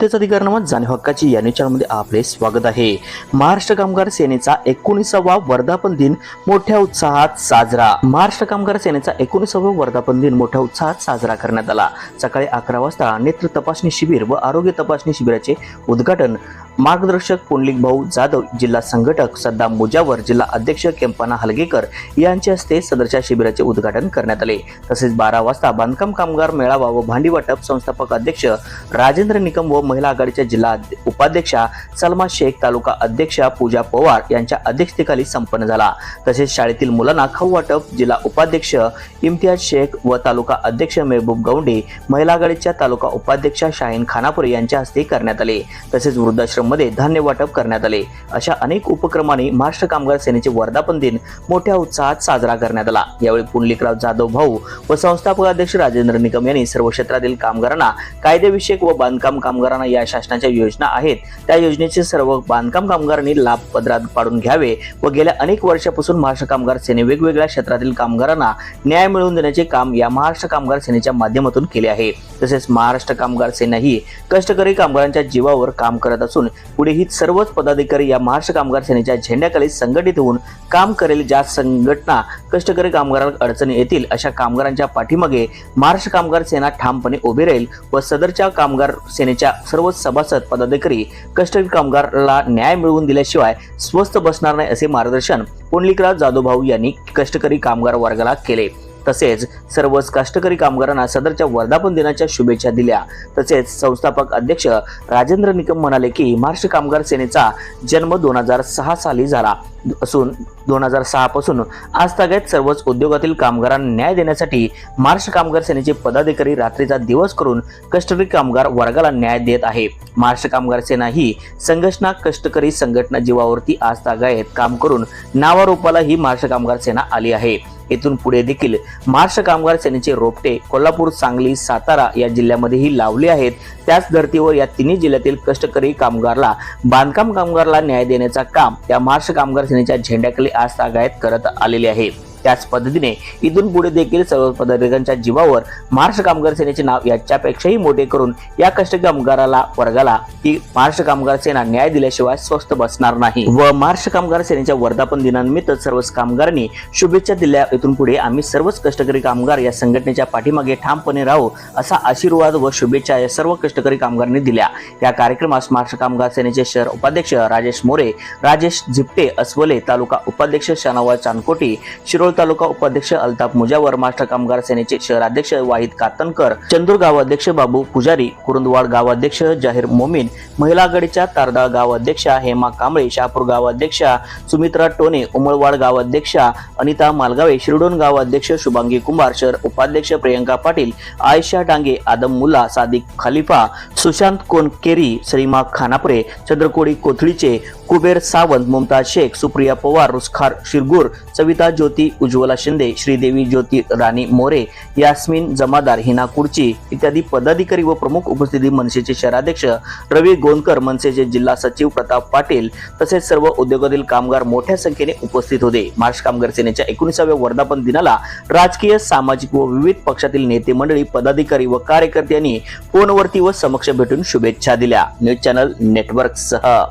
जनतेचा अधिकार नावात जाणीव हक्काची या न्यूज आपले स्वागत आहे. महाराष्ट्र कामगार सेनेचा एकोणीसावा वर्धापन दिन मोठ्या उत्साहात साजरा. महाराष्ट्र कामगार सेनेचा एकोणीसावा वर्धापन दिन मोठ्या उत्साहात साजरा करण्यात आला. सकाळी अकरा वाजता नेत्र तपासणी शिबिर व आरोग्य तपासणी शिबिराचे उद्घाटन मार्गदर्शक पुंडलिक भाऊ जाधव जिल्हा संघटक सद्दाम मुजावर जिल्हा अध्यक्ष केम्पाना हलगेकर यांच्या हस्ते सदरच्या शिबिराचे उद्घाटन करण्यात आले. तसेच बारा वाजता बांधकाम कामगार मेळावा व भांडी वाटप संस्थापक अध्यक्ष राजेंद्र निकम व महिला आघाडीच्या जिल्हा उपाध्यक्षा सलमा शेख तालुका अध्यक्षा पूजा पवार यांच्या अध्यक्षतेखाली संपन्न झाला. तसेच शाळेतील मुलांना खाऊ वाटप जिल्हा उपाध्यक्ष इम्तियाज शेख व तालुका अध्यक्ष मेहबूब गौंडे महिला आघाडीच्या तालुका उपाध्यक्षा शाहीन खानापुरे यांच्या हस्ते करण्यात आले. तसेच वृद्धाश्रममध्ये धान्य वाटप करण्यात आले. अशा अनेक उपक्रमांनी महाराष्ट्र कामगार सेनेचे वर्धापन दिन मोठ्या उत्साहात साजरा करण्यात आला. यावेळी पुंडलिकराव जाधव भाऊ व संस्थापक अध्यक्ष राजेंद्र निकम यांनी सर्व क्षेत्रातील कामगारांना कायदेविषयक व बांधकाम कामगारांना या शासनाच्या योजना आहेत. त्या योजनेचे सर्व बांधकाम कामगारांनी लाभ पदरात पाडून घ्यावे व गेल्या अनेक वर्षापासून महाराष्ट्र कामगार सेने वेगवेगळ्या क्षेत्रातील कामगारांना न्याय मिळवून देण्याचे काम या महाराष्ट्र कामगार सेनेच्या माध्यमातून केले आहे. तसेच महाराष्ट्र कामगार सेना ही कष्टकरी कामगारांच्या जीवावर काम करत असून पुढेही सर्वच पदाधिकारी या महाराष्ट्र कामगार सेनेच्या झेंड्याखाली संघटित होऊन काम करेल ज्या संघटना कष्टकरी कामगारांना अडचणी येतील अशा कामगारांच्या पाठीमागे महाराष्ट्र कामगार सेना ठामपणे उभी राहील व सदरच्या कामगार सेनेच्या सर्व सभासद पदाधिकारी कष्टकरी कामगारला न्याय मिळवून दिल्याशिवाय स्वस्थ बसणार नाही असे मार्गदर्शन पुंडलिकराज जाधव भाऊ यांनी कष्टकरी कामगार वर्गाला केले. तसेच सर्वच कष्टकरी कामगारांना सदरच्या वर्धापन दिनाच्या शुभेच्छा दिल्या. तसेच संस्थापक अध्यक्ष राजेंद्र निकम म्हणाले की महाराष्ट्र कामगार सेनेचा जन्म दोन हजार सहा साली झाला असून दोन हजार सहा पासून आज तागत सर्वच उद्योगातील कामगारांना न्याय देण्यासाठी महाराष्ट्र कामगार सेनेचे पदाधिकारी रात्रीचा दिवस करून कष्टकरी कामगार वर्गाला न्याय देत आहे. महाराष्ट्र कामगार सेना ही संघटना कष्टकरी संघटना जीवावरती आज तागायत काम करून नावारूपाला ही महाराष्ट्र कामगार सेना आली आहे. येथून पुढे देखील महाराष्ट्र कामगार सेनेचे रोपटे कोल्हापूर सांगली सातारा या जिल्ह्यामध्येही लावले आहेत. त्याच धर्तीवर या तिन्ही जिल्ह्यातील कष्टकरी कामगारला बांधकाम कामगारला न्याय देण्याचा काम या महाराष्ट्र कामगार सेनेच्या झेंड्याखाली आज तागायत करत आलेले आहे. त्याच पद्धतीने इथून पुढे देखील सर्व पदाधिकाऱ्यांच्या जीवावर महाराष्ट्र कामगार सेनेचे नाव याच्यापेक्षाही मोठे करून या कष्ट कामगाराला वर्गाला ही महाराष्ट्र कामगार सेना न्याय दिल्याशिवाय स्वस्त बसणार नाही. व महाराष्ट्र कामगार सेनेच्या वर्धापन दिनानिमित्त सर्वच कामगारांनी शुभेच्छा दिल्या. इथून पुढे आम्ही सर्वच कष्टकरी कामगार या संघटनेच्या पाठीमागे ठामपणे राहू असा आशीर्वाद व शुभेच्छा या सर्व कष्टकरी कामगारांनी दिल्या. या कार्यक्रमास महाराष्ट्र कामगार सेनेचे शहर उपाध्यक्ष राजेश मोरे राजेश झिपटे अस्वले तालुका उपाध्यक्ष शानावा चानकोटी शिरोळ तालुका उपाध्यक्ष अल्ताफ मुजावर महाराष्ट्र कामगार सेनेचे शहराध्यक्ष वाहिद कातनकर चंदूर गावाध्यक्ष बाबू पुजारी कुरुंदवाड गावाध्यक्ष जाहीर मोमीन महिला आघाडीच्या तारदाळ गावाध्यक्षा हेमा कांबळे शहापूर गावाध्यक्षा सुमित्रा टोने उमळवाड गावाध्यक्षा अनिता मालगावे शिरडोन गावाध्यक्ष शुभांगी कुंभार शहर उपाध्यक्ष प्रियंका पाटील आयशा डांगे आदम मुल्ला सादिक खलिफा सुशांत कोनकेरी सरीमा खानापुरे चंद्रकोडी कोथळीचे कुबेर सावंत मुमताज शेख सुप्रिया पवार रुसखार शिरगूर सविता ज्योती उज्ज्वला शिंदे श्रीदेवी ज्योती राणी मोरे यास्मिन जमादार हिना कुर्ची इत्यादी पदाधिकारी व प्रमुख उपस्थिती मनसेचे शहराध्यक्ष रवी गोंदकर मनसेचे जिल्हा सचिव प्रताप पाटील तसेच सर्व उद्योगातील कामगार मोठ्या संख्येने उपस्थित होते. महाराष्ट्र कामगार सेनेच्या एकोणीसाव्या वर्धापन दिनाला राजकीय सामाजिक व विविध पक्षातील नेते मंडळी पदाधिकारी व कार्यकर्त्यांनी फोनवरती व समक्ष भेटून शुभेच्छा दिल्या. न्यूज चॅनल नेटवर्क सह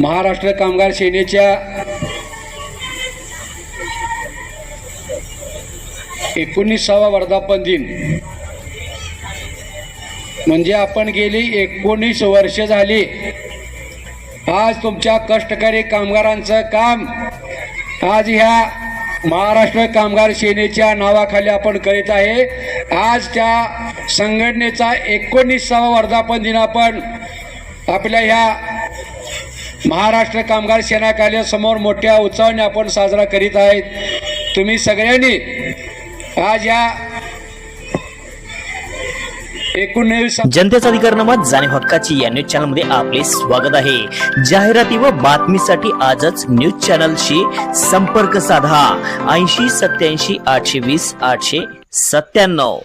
महाराष्ट्र कामगार सेनेच्या एकोणीसावा वर्धापन दिन. म्हणजे आपण गेली एकोणीस वर्ष झाली. आज तुमच्या कष्टकरी कामगारांचं काम आज ह्या महाराष्ट्र कामगार सेनेच्या नावाखाली आपण करीत आहे. आज त्या संघटनेचा एकोणीसावा वर्धापन दिन आपण आपल्या ह्या महाराष्ट्र कामगार सेना कार्यासमोर मोठ्या उत्साहाने आपण साजरा करीत आहेत. तुम्ही सगळ्यांनी आज या जनतेचा जनतेचा अधिकारनामा जाणे हक्काची या न्यूज चॅनलमध्ये आपले स्वागत आहे. जाहिराती व बातमीसाठी आजच न्यूज चॅनलशी संपर्क साधा. ऐंशी सत्याऐंशी आठशे वीस आठशे सत्त्याण्णव.